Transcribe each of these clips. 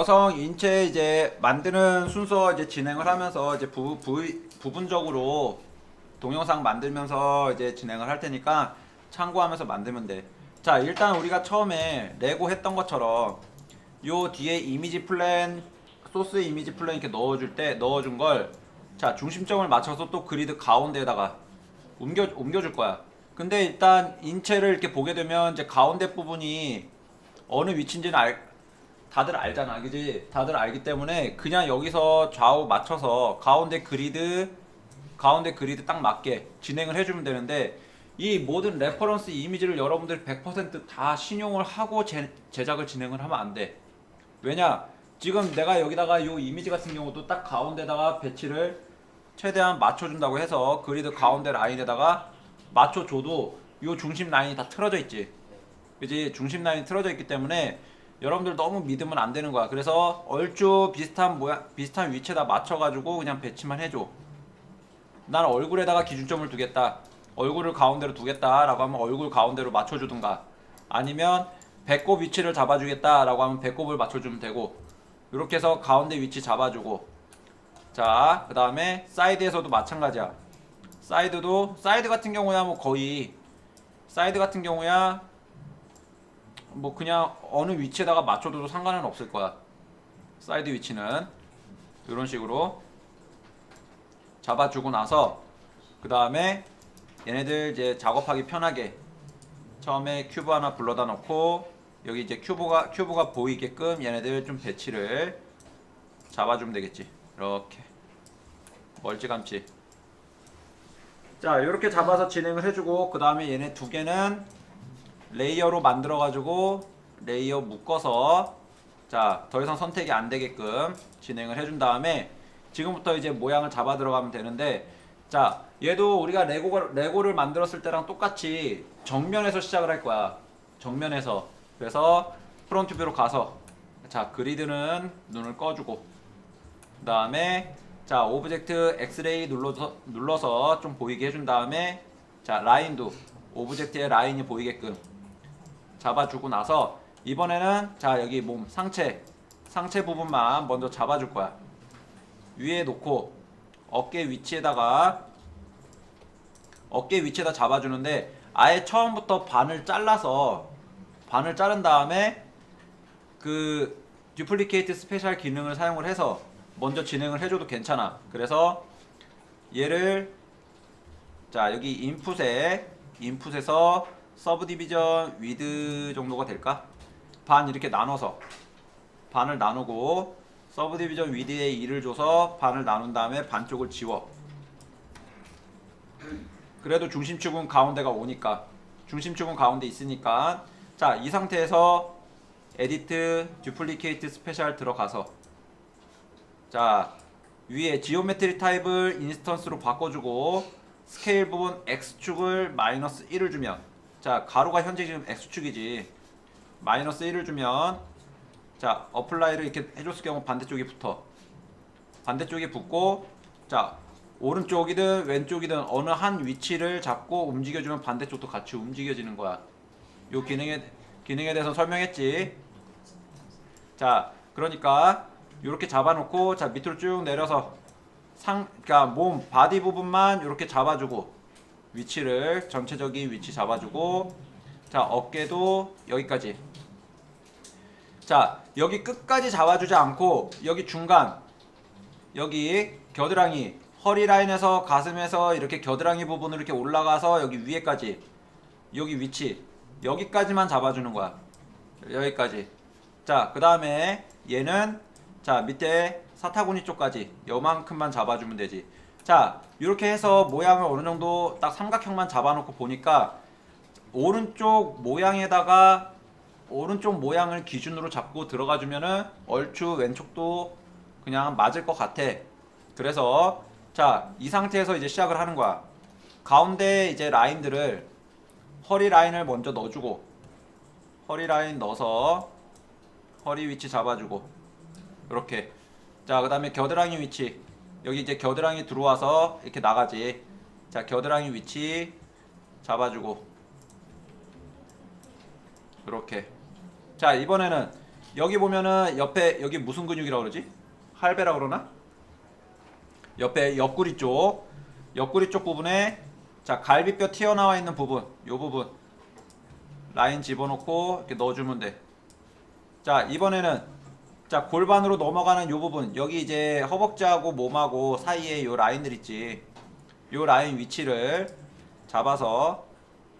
여성 인체 이제 만드는 순서 이제 진행을 하면서 이제 부, 부, 부분적으로 동영상 만들면서 이제 진행을 할 테니까 참고하면서 만들면 돼. 자, 일단 우리가 처음에 레고 했던 것처럼 요 뒤에 이미지 플랜 소스 이미지 플랜 이렇게 넣어줄 때 넣어준 걸 자, 중심점을 맞춰서 또 그리드 가운데에다가 옮겨 옮겨줄 거야. 근데 일단 인체를 이렇게 보게 되면 이제 가운데 부분이 어느 위치인지는 알 다들 알잖아, 그지? 다들 알기 때문에 그냥 여기서 좌우 맞춰서 가운데 그리드 가운데 그리드 딱 맞게 진행을 해주면 되는데 이 모든 레퍼런스 이미지를 여러분들이 100%다 신용을 하고 제, 제작을 진행을 하면 안 돼. 왜냐? 지금 내가 여기다가 이 이미지 같은 경우도 딱 가운데다가 배치를 최대한 맞춰준다고 해서 그리드 가운데 라인에다가 맞춰줘도 이 중심 라인이 다 틀어져 있지. 그지? 중심 라인이 틀어져 있기 때문에 여러분들 너무 믿으면 안 되는 거야. 그래서 얼추 비슷한 모양, 비슷한 위치에다 맞춰가지고 그냥 배치만 해줘. 나는 얼굴에다가 기준점을 두겠다. 얼굴을 가운데로 두겠다라고 하면 얼굴 가운데로 맞춰주든가. 아니면 배꼽 위치를 잡아주겠다라고 하면 배꼽을 맞춰주면 되고. 이렇게 해서 가운데 위치 잡아주고. 자, 그 다음에 사이드에서도 마찬가지야. 사이드도 사이드 같은 경우야 뭐 거의 사이드 같은 경우야 뭐 그냥 어느 위치에다가 맞춰둬도 상관은 없을 거야. 사이드 위치는 이런 식으로 잡아주고 나서 그 다음에 얘네들 이제 작업하기 편하게 처음에 큐브 하나 불러다 놓고 여기 이제 큐브가 큐브가 보이게끔 얘네들 좀 배치를 잡아주면 되겠지. 이렇게 멀찌감치. 자 이렇게 잡아서 진행을 해주고 그 다음에 얘네 두 개는 레이어로 만들어 가지고 레이어 묶어서 자 더 이상 선택이 안 되게끔 진행을 해준 다음에 지금부터 이제 모양을 잡아 들어가면 되는데 자 얘도 우리가 레고 레고를 만들었을 때랑 똑같이 정면에서 시작을 할 거야. 정면에서. 그래서 프론트 뷰로 가서 자 그리드는 눈을 꺼주고 그 다음에 자 오브젝트 엑스레이 눌러서 눌러서 좀 보이게 해준 다음에 자 라인도 오브젝트의 라인이 보이게끔 잡아주고 나서 이번에는 자 여기 몸 상체 상체 부분만 먼저 잡아줄 거야. 위에 놓고 어깨 위치에다가 어깨 위치에다 잡아주는데 아예 처음부터 반을 잘라서 반을 자른 다음에 그 듀플리케이트 스페셜 기능을 사용을 해서 먼저 진행을 해줘도 괜찮아. 그래서 얘를 자 여기 인풋에 인풋에서 서브 디비전 위드 정도가 될까? 반 이렇게 나눠서 반을 나누고 서브 디비전 위드에 2를 줘서 반을 나눈 다음에 반쪽을 지워 그래도 중심축은 가운데가 오니까 중심축은 가운데 있으니까 자 이 상태에서 에디트 듀플리케이트 스페셜 들어가서 자 위에 지오메트리 타입을 인스턴스로 바꿔주고 스케일 부분 x축을 마이너스 1을 주면 자 가로가 현재 지금 x축이지. 마이너스 1을 주면 자 어플라이를 이렇게 해줬을 경우 반대쪽에 붙어. 반대쪽에 붙고 자 오른쪽이든 왼쪽이든 어느 한 위치를 잡고 움직여주면 반대쪽도 같이 움직여지는 거야. 요 기능에 기능에 대해서 설명했지. 자 그러니까 이렇게 잡아놓고 자 밑으로 쭉 내려서 상 그러니까 몸 바디 부분만 이렇게 잡아주고 위치를 전체적인 위치 잡아주고 자 어깨도 여기까지. 자 여기 끝까지 잡아주지 않고 여기 중간 여기 겨드랑이 허리 라인에서 가슴에서 이렇게 겨드랑이 부분으로 이렇게 올라가서 여기 위에까지 여기 위치 여기까지만 잡아주는 거야. 여기까지. 자 그 다음에 얘는 자 밑에 사타구니 쪽까지. 요만큼만 잡아주면 되지 자 이렇게 해서 모양을 어느 정도 딱 삼각형만 잡아놓고 보니까 오른쪽 모양에다가 오른쪽 모양을 기준으로 잡고 들어가 주면은 얼추 왼쪽도 그냥 맞을 것 같아. 그래서 자 이 상태에서 이제 시작을 하는 거야. 가운데 이제 라인들을 허리 라인을 먼저 넣어주고 허리 라인 넣어서 허리 위치 잡아주고 이렇게. 자, 그 다음에 겨드랑이 위치. 여기 이제 겨드랑이 들어와서 이렇게 나가지. 자, 겨드랑이 위치 잡아주고. 이렇게. 자, 이번에는 여기 보면은 옆에 여기 무슨 근육이라고 그러지? 할배라 그러나? 옆에 옆구리 쪽 옆구리 쪽 부분에 자 갈비뼈 튀어나와 있는 부분 요 부분 라인 집어넣고 이렇게 넣어주면 돼. 자 이번에는 자 골반으로 넘어가는 요 부분 여기 이제 허벅지하고 몸하고 사이에 요 라인들 있지. 요 라인 위치를 잡아서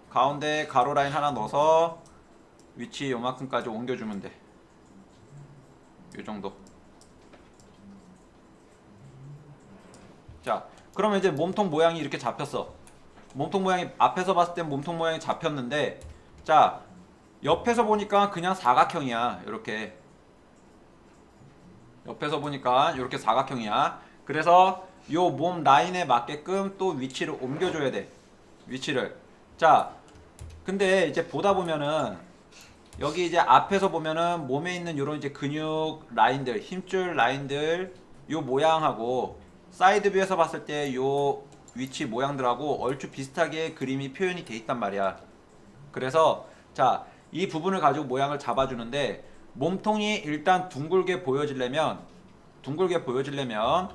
가운데 가로 라인 하나 넣어서 위치 요만큼까지 옮겨주면 돼. 요 정도. 자, 그러면 이제 몸통 모양이 이렇게 잡혔어. 몸통 모양이 앞에서 봤을 땐 몸통 모양이 잡혔는데, 자, 옆에서 보니까 그냥 사각형이야. 이렇게. 옆에서 보니까 이렇게 사각형이야. 그래서 요 몸 라인에 맞게끔 또 위치를 옮겨줘야 돼. 위치를. 자, 근데 이제 보다 보면은 여기 이제 앞에서 보면은 몸에 있는 요런 이제 근육 라인들, 힘줄 라인들 요 모양하고 사이드 뷰에서 봤을 때 요 위치 모양들하고 얼추 비슷하게 그림이 표현이 돼 있단 말이야. 그래서 자, 이 부분을 가지고 모양을 잡아주는데 몸통이 일단 둥글게 보여지려면 둥글게 보여지려면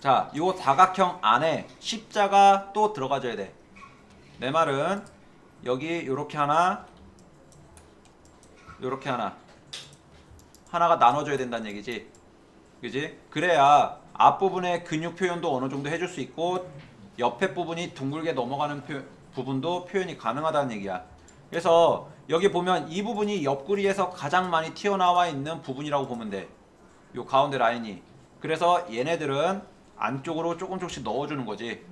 자, 요 사각형 안에 십자가 또 들어가줘야 돼. 내 말은 여기 요렇게 하나 요렇게 하나 하나가 나눠줘야 된다는 얘기지. 그지? 그래야 앞부분의 근육 표현도 어느 정도 해줄 수 있고 옆에 부분이 둥글게 넘어가는 표- 부분도 표현이 가능하다는 얘기야. 그래서 여기 보면 이 부분이 옆구리에서 가장 많이 튀어나와 있는 부분이라고 보면 돼. 요 가운데 라인이. 그래서 얘네들은 안쪽으로 조금 조금씩 넣어주는 거지.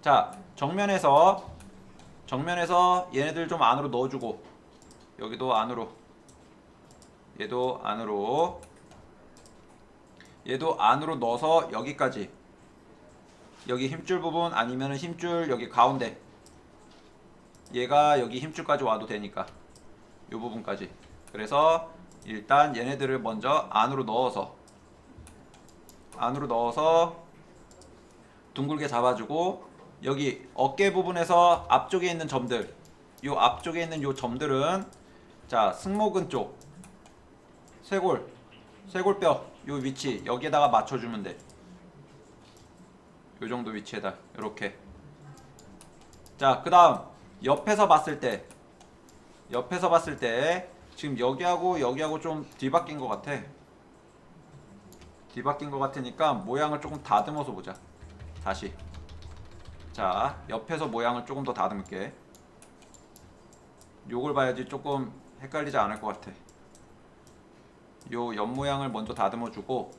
자, 정면에서 정면에서 얘네들 좀 안으로 넣어주고 여기도 안으로 얘도 안으로 얘도 안으로 넣어서 여기까지 여기 힘줄 부분 아니면은 힘줄 여기 가운데 얘가 여기 힘줄까지 와도 되니까 이 부분까지 그래서 일단 얘네들을 먼저 안으로 넣어서 안으로 넣어서 둥글게 잡아주고 여기 어깨 부분에서 앞쪽에 있는 점들 요 앞쪽에 있는 요 점들은 자 승모근 쪽 쇄골 쇄골뼈 요 위치 여기에다가 맞춰주면 돼. 요 정도 위치에다 이렇게. 자, 그 다음 옆에서 봤을 때 옆에서 봤을 때 지금 여기하고 여기하고 좀 뒤바뀐 것 같아. 뒤바뀐 것 같으니까 모양을 조금 다듬어서 보자. 다시. 자, 옆에서 모양을 조금 더 다듬을게. 요걸 봐야지 조금 헷갈리지 않을 것 같아. 요 옆 모양을 먼저 다듬어 주고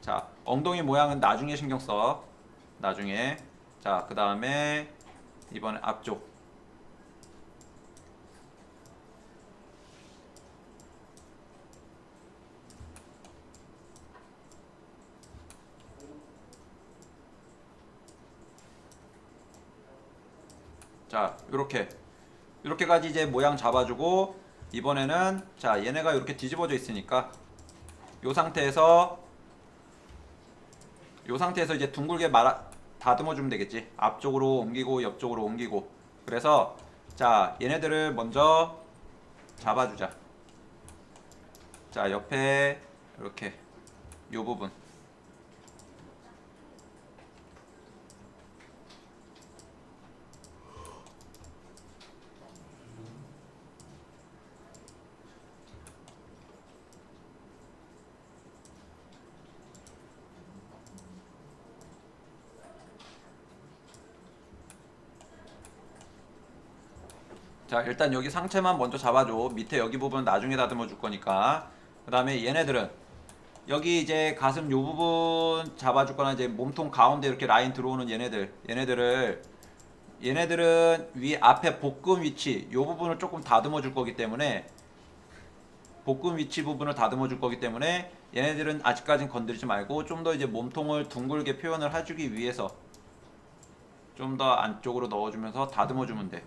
자 엉덩이 모양은 나중에 신경 써 나중에. 자 그 다음에 이번에 앞쪽. 자 요렇게. 요렇게까지 이제 모양 잡아주고 이번에는 자 얘네가 이렇게 뒤집어져 있으니까 요 상태에서 요 상태에서 이제 둥글게 말아 다듬어 주면 되겠지. 앞쪽으로 옮기고 옆쪽으로 옮기고. 그래서 자 얘네들을 먼저 잡아주자. 자 옆에 이렇게 요 부분 자 일단 여기 상체만 먼저 잡아줘 밑에 여기 부분 나중에 다듬어 줄 거니까 그 다음에 얘네들은 여기 이제 가슴 요 부분 잡아줄 거나 이제 몸통 가운데 이렇게 라인 들어오는 얘네들 얘네들을 얘네들은 위 앞에 복근 위치 요 부분을 조금 다듬어 줄 거기 때문에 복근 위치 부분을 다듬어 줄 거기 때문에 얘네들은 아직까진 건드리지 말고 좀 더 이제 몸통을 둥글게 표현을 해주기 위해서 좀 더 안쪽으로 넣어주면서 다듬어 주면 돼.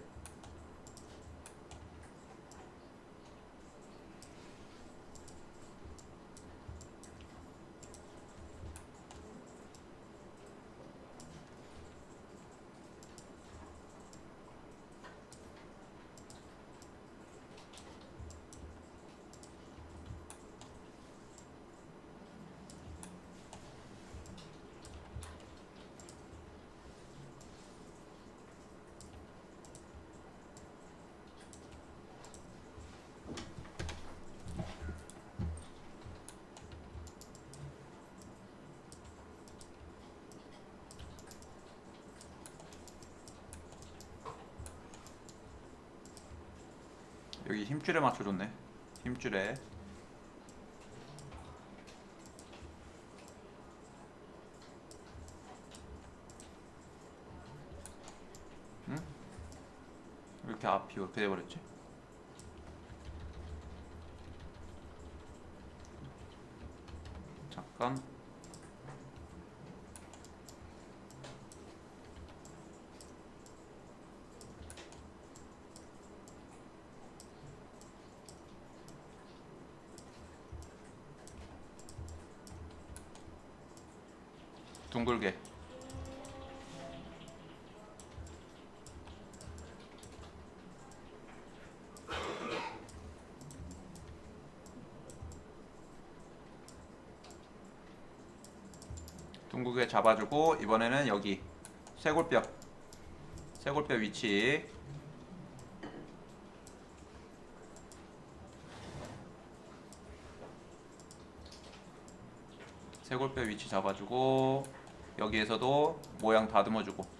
여기 힘줄에 맞춰줬네. 힘줄에. 응? 왜 이렇게 앞이 이렇게 돼버렸지? 둥글게. 둥글게 잡아주고 이번에는 여기 쇄골뼈. 쇄골뼈 위치. 쇄골뼈 위치 잡아주고 여기에서도 모양 다듬어주고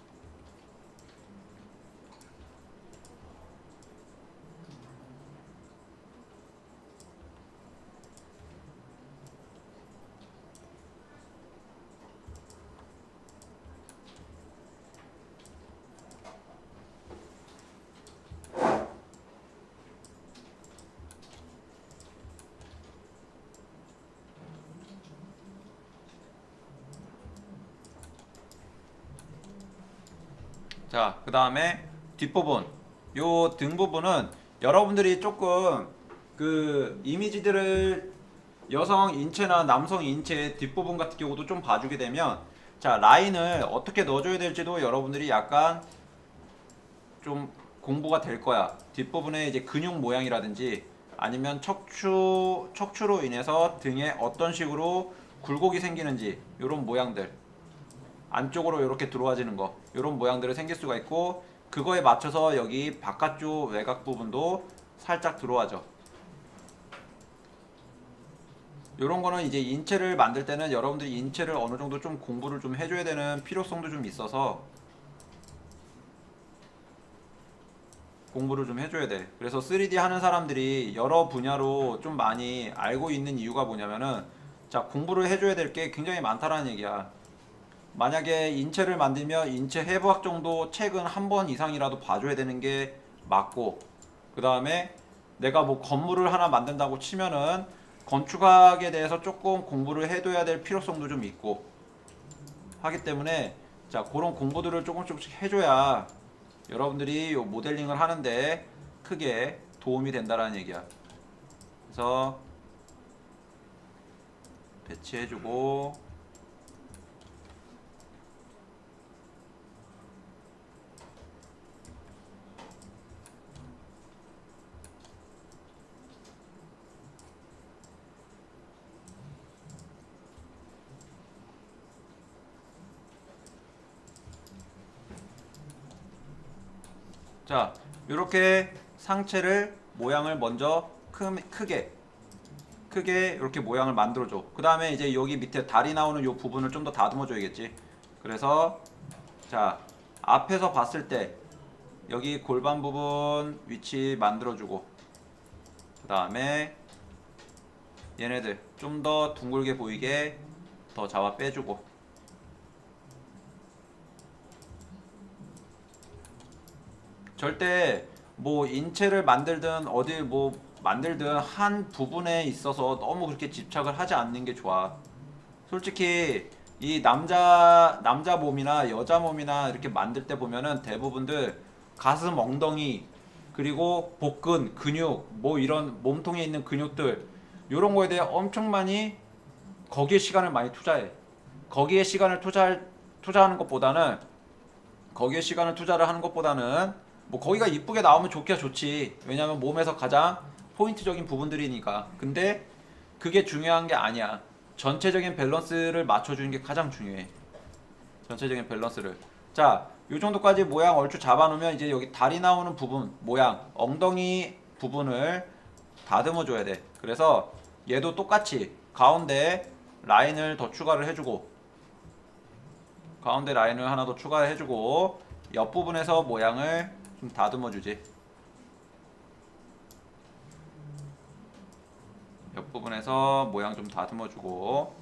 자, 그 다음에 뒷부분. 요 등 부분은 여러분들이 조금 그 이미지들을 여성 인체나 남성 인체 뒷부분 같은 경우도 좀 봐주게 되면 자, 라인을 어떻게 넣어줘야 될지도 여러분들이 약간 좀 공부가 될 거야. 뒷부분에 이제 근육 모양이라든지 아니면 척추, 척추로 인해서 등에 어떤 식으로 굴곡이 생기는지 이런 모양들. 안쪽으로 이렇게 들어와지는 거 이런 모양들이 생길 수가 있고 그거에 맞춰서 여기 바깥쪽 외곽 부분도 살짝 들어와죠 이런 거는 이제 인체를 만들 때는 여러분들이 인체를 어느 정도 좀 공부를 좀 해줘야 되는 필요성도 좀 있어서 공부를 좀 해줘야 돼. 그래서 3D 하는 사람들이 여러 분야로 좀 많이 알고 있는 이유가 뭐냐면은 자 공부를 해줘야 될 게 굉장히 많다라는 얘기야. 만약에 인체를 만들면 인체 해부학 정도 책은 한 번 이상이라도 봐줘야 되는 게 맞고 그 다음에 내가 뭐 건물을 하나 만든다고 치면은 건축학에 대해서 조금 공부를 해둬야 될 필요성도 좀 있고 하기 때문에 자 그런 공부들을 조금 조금씩 해줘야 여러분들이 요 모델링을 하는데 크게 도움이 된다라는 얘기야. 그래서 배치해주고 자, 이렇게 상체를 모양을 먼저 크, 크게 크게 이렇게 모양을 만들어줘. 그 다음에 이제 여기 밑에 다리 나오는 이 부분을 좀 더 다듬어줘야겠지. 그래서 자 앞에서 봤을 때 여기 골반 부분 위치 만들어주고 그 다음에 얘네들 좀 더 둥글게 보이게 더 잡아 빼주고 절대 뭐 인체를 만들든 어디 뭐 만들든 한 부분에 있어서 너무 그렇게 집착을 하지 않는 게 좋아. 솔직히 이 남자 남자 몸이나 여자 몸이나 이렇게 만들 때 보면은 대부분들 가슴 엉덩이 그리고 복근 근육 뭐 이런 몸통에 있는 근육들 이런 거에 대해 엄청 많이 거기에 시간을 많이 투자해. 거기에 시간을 투자할 투자하는 것보다는 거기에 시간을 투자를 하는 것보다는 뭐 거기가 이쁘게 나오면 좋기야 좋지. 왜냐면 몸에서 가장 포인트적인 부분들이니까. 근데 그게 중요한 게 아니야. 전체적인 밸런스를 맞춰주는 게 가장 중요해. 전체적인 밸런스를. 자, 요 정도까지 모양 얼추 잡아놓으면 이제 여기 다리 나오는 부분, 모양, 엉덩이 부분을 다듬어 줘야 돼. 그래서 얘도 똑같이 가운데 라인을 더 추가를 해주고 가운데 라인을 하나 더 추가해주고 옆부분에서 모양을 다듬어 주지. 옆부분에서 모양 좀 다듬어 주고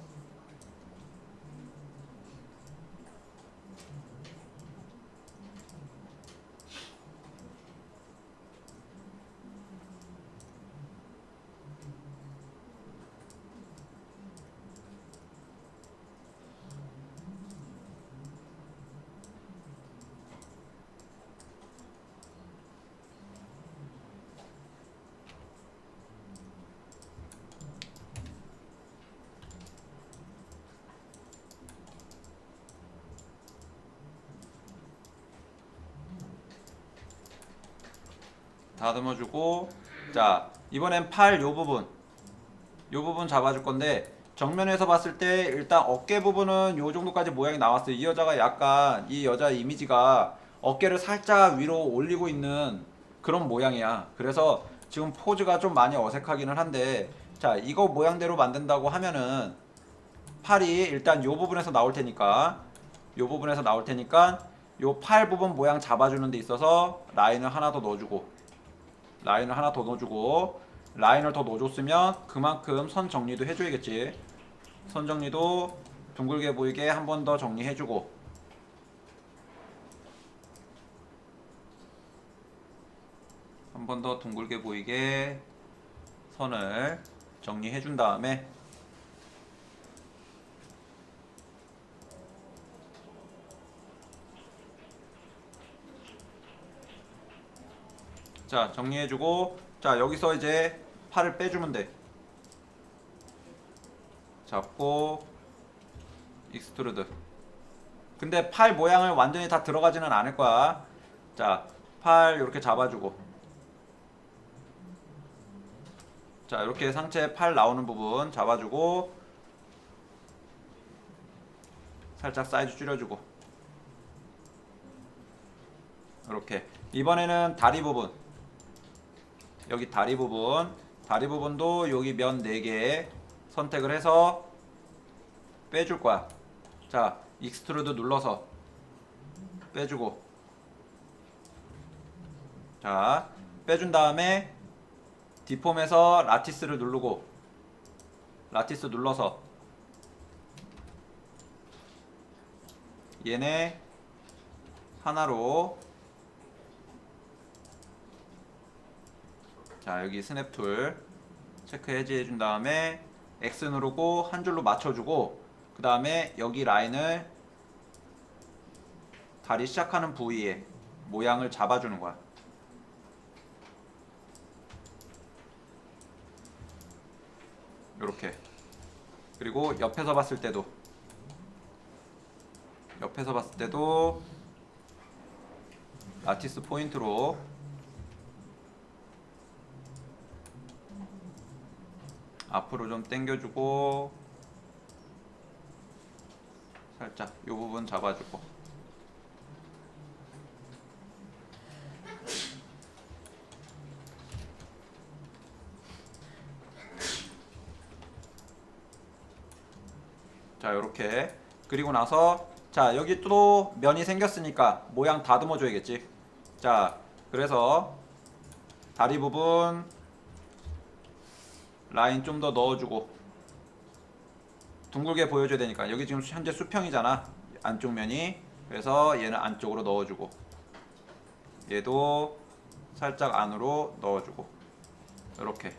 다듬어주고 자 이번엔 팔 요 부분. 요 부분 잡아줄 건데 정면에서 봤을 때 일단 어깨 부분은 요 정도까지 모양이 나왔어요. 이 여자가 약간 이 여자 이미지가 어깨를 살짝 위로 올리고 있는 그런 모양이야. 그래서 지금 포즈가 좀 많이 어색하기는 한데 자 이거 모양대로 만든다고 하면은 팔이 일단 요 부분에서 나올 테니까 요 부분에서 나올 테니까 요 팔 부분 모양 잡아주는 데 있어서 라인을 하나 더 넣어주고 라인을 하나 더 넣어주고 라인을 더 넣어줬으면 그만큼 선 정리도 해줘야겠지. 선 정리도 둥글게 보이게 한 번 더 정리해주고. 한 번 더 둥글게 보이게 선을 정리해준 다음에 자 정리해주고. 자 여기서 이제 팔을 빼주면 돼. 잡고 익스트루드. 근데 팔 모양을 완전히 다 들어가지는 않을 거야. 자팔 이렇게 잡아주고. 자 이렇게 상체 팔 나오는 부분 잡아주고 살짝 사이즈 줄여주고. 이렇게. 이번에는 다리 부분 여기 다리 부분 다리 부분도 여기 면 4개 선택을 해서 빼줄 거야. 자 익스트루드 눌러서 빼주고. 자 빼준 다음에 디폼에서 라티스를 누르고 라티스 눌러서. 얘네 하나로 자 여기 스냅 툴 체크 해제해 준 다음에 X 누르고 한 줄로 맞춰주고 그 다음에 여기 라인을 다리 시작하는 부위에 모양을 잡아주는 거야. 요렇게. 그리고 옆에서 봤을 때도. 옆에서 봤을 때도 아티스 포인트로 앞으로 좀 당겨주고 살짝 이 부분 잡아주고. 자 요렇게. 그리고 나서 자 여기 또 면이 생겼으니까 모양 다듬어 줘야겠지. 자 그래서 다리 부분 라인 좀 더 넣어주고 둥글게 보여줘야 되니까. 여기 지금 현재 수평이잖아 안쪽 면이. 그래서 얘는 안쪽으로 넣어주고 얘도 살짝 안으로 넣어주고 이렇게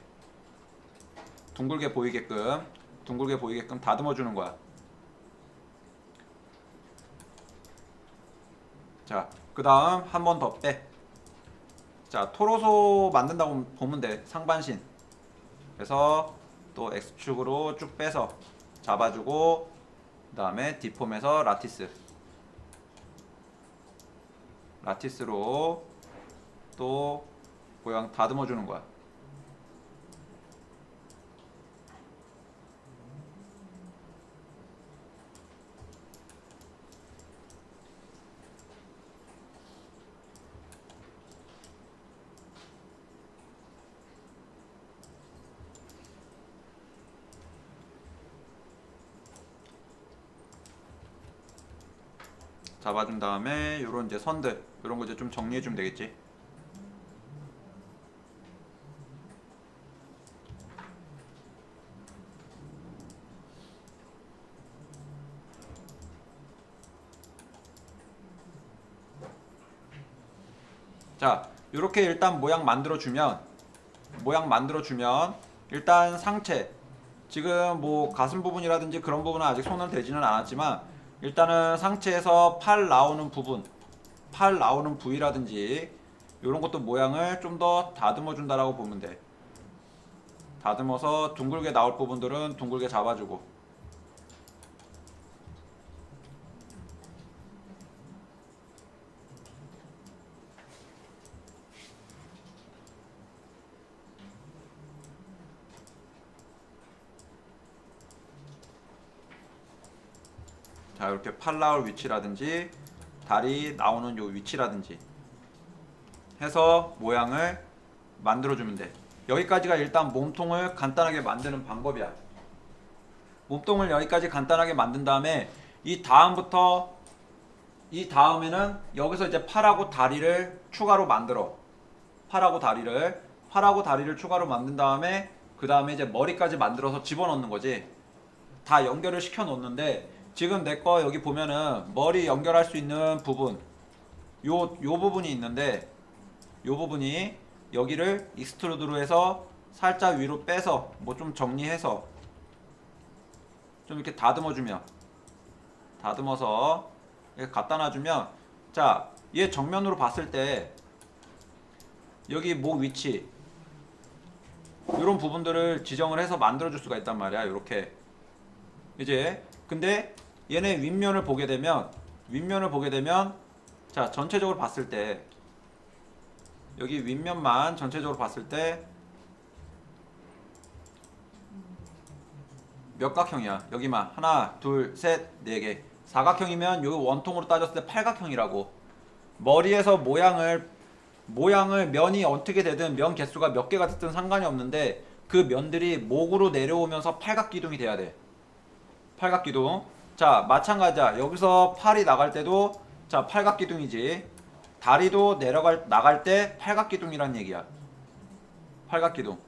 둥글게 보이게끔 둥글게 보이게끔 다듬어 주는 거야. 자그 다음 한 번 더 빼. 자 토로소 만든다고 보면 돼 상반신 그래서 또 X축으로 쭉 빼서 잡아주고 그 다음에 디폼에서 라티스. 라티스로 또 모양 다듬어 주는 거야 잡아준 다음에 요런 이제 선들 요런 거 이제 좀 정리해 주면 되겠지? 자 요렇게 일단 모양 만들어 주면 모양 만들어 주면 일단 상체. 지금 뭐 가슴 부분이라든지 그런 부분은 아직 손을 대지는 않았지만 일단은 상체에서 팔 나오는 부분 팔 나오는 부위라든지 이런 것도 모양을 좀 더 다듬어 준다라고 보면 돼. 다듬어서 둥글게 나올 부분들은 둥글게 잡아주고 자 이렇게 팔 나올 위치라든지 다리 나오는 요 위치라든지 해서 모양을 만들어주면 돼. 여기까지가 일단 몸통을 간단하게 만드는 방법이야. 몸통을 여기까지 간단하게 만든 다음에 이 다음부터 이 다음에는 여기서 이제 팔하고 다리를 추가로 만들어. 팔하고 다리를. 팔하고 다리를 추가로 만든 다음에 그 다음에 이제 머리까지 만들어서 집어넣는 거지. 다 연결을 시켜 놓는데 지금 내 거 여기 보면은 머리 연결할 수 있는 부분 요 요 부분이 있는데 요 부분이 여기를 익스트루드로 해서 살짝 위로 빼서 뭐 좀 정리해서 좀 이렇게 다듬어 주면 다듬어서 이렇게 갖다 놔주면 자 얘 정면으로 봤을 때 여기 목 위치 이런 부분들을 지정을 해서 만들어 줄 수가 있단 말이야 이렇게. 이제 근데 얘네 윗면을 보게 되면 윗면을 보게 되면 자 전체적으로 봤을 때 여기 윗면만 전체적으로 봤을 때 몇 각형이야? 여기만. 하나 둘셋네개. 사각형이면 여기 원통으로 따졌을 때 팔각형이라고. 머리에서 모양을 모양을 면이 어떻게 되든 면 개수가 몇 개가 됐든 상관이 없는데 그 면들이 목으로 내려오면서 팔각기둥이 돼야 돼. 팔각기둥 자 마찬가지야. 여기서 팔이 나갈 때도 자 팔각기둥이지. 다리도 내려갈 나갈 때 팔각기둥이란 얘기야. 팔각기둥.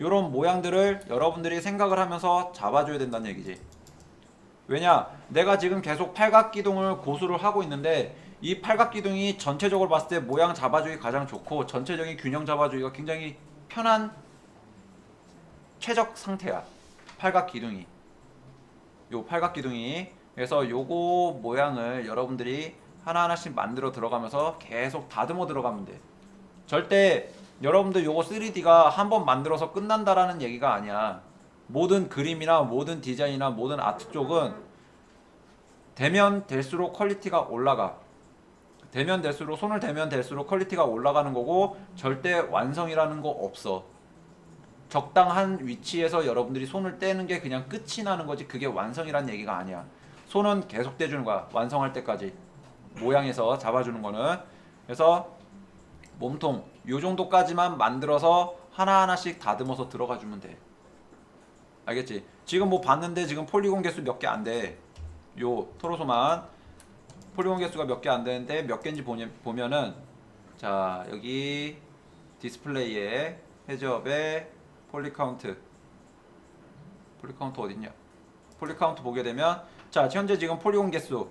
요런 모양들을 여러분들이 생각을 하면서 잡아줘야 된다는 얘기지. 왜냐? 내가 지금 계속 팔각기둥을 고수를 하고 있는데 이 팔각기둥이 전체적으로 봤을 때 모양 잡아주기 가장 좋고 전체적인 균형 잡아주기가 굉장히 편한 최적 상태야. 팔각기둥이 요 팔각기둥이. 그래서 요거 모양을 여러분들이 하나하나씩 만들어 들어가면서 계속 다듬어 들어가면 돼. 절대 여러분들 요거 3D가 한 번 만들어서 끝난다라는 얘기가 아니야. 모든 그림이나 모든 디자인이나 모든 아트 쪽은 되면 될수록 퀄리티가 올라가. 되면 될수록 손을 대면 될수록 퀄리티가 올라가는 거고 절대 완성이라는 거 없어 적당한 위치에서 여러분들이 손을 떼는 게 그냥 끝이 나는 거지 그게 완성이라는 얘기가 아니야. 손은 계속 떼주는 거야. 완성할 때까지. 모양에서 잡아주는 거는. 그래서 몸통 요 정도까지만 만들어서 하나하나씩 다듬어서 들어가 주면 돼. 알겠지? 지금 뭐 봤는데 지금 폴리곤 개수 몇 개 안 돼. 요 토로소만. 폴리곤 개수가 몇 개 안 되는데 몇 개인지 보면은 자 여기 디스플레이에 해저업에 폴리 카운트 폴리 카운트 어딨냐? 폴리 카운트 보게 되면 자 현재 지금 폴리곤 개수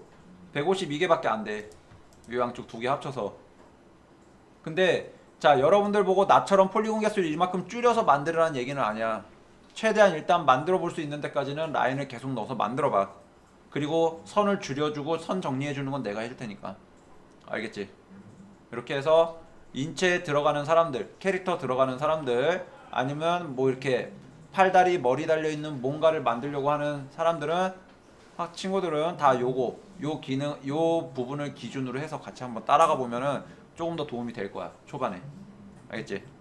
152개밖에 안 돼. 요 양쪽 두 개 합쳐서 근데 자 여러분들 보고 나처럼 폴리곤 개수를 이만큼 줄여서 만들으라는 얘기는 아니야. 최대한 일단 만들어 볼 수 있는 데까지는 라인을 계속 넣어서 만들어 봐. 그리고 선을 줄여주고 선 정리해 주는 건 내가 해줄 테니까. 알겠지? 이렇게 해서 인체에 들어가는 사람들, 캐릭터 들어가는 사람들, 아니면 뭐 이렇게 팔다리 머리 달려 있는 뭔가를 만들려고 하는 사람들은 아, 친구들은 다 요거 요 기능 요 부분을 기준으로 해서 같이 한번 따라가 보면은 조금 더 도움이 될 거야 초반에 알겠지?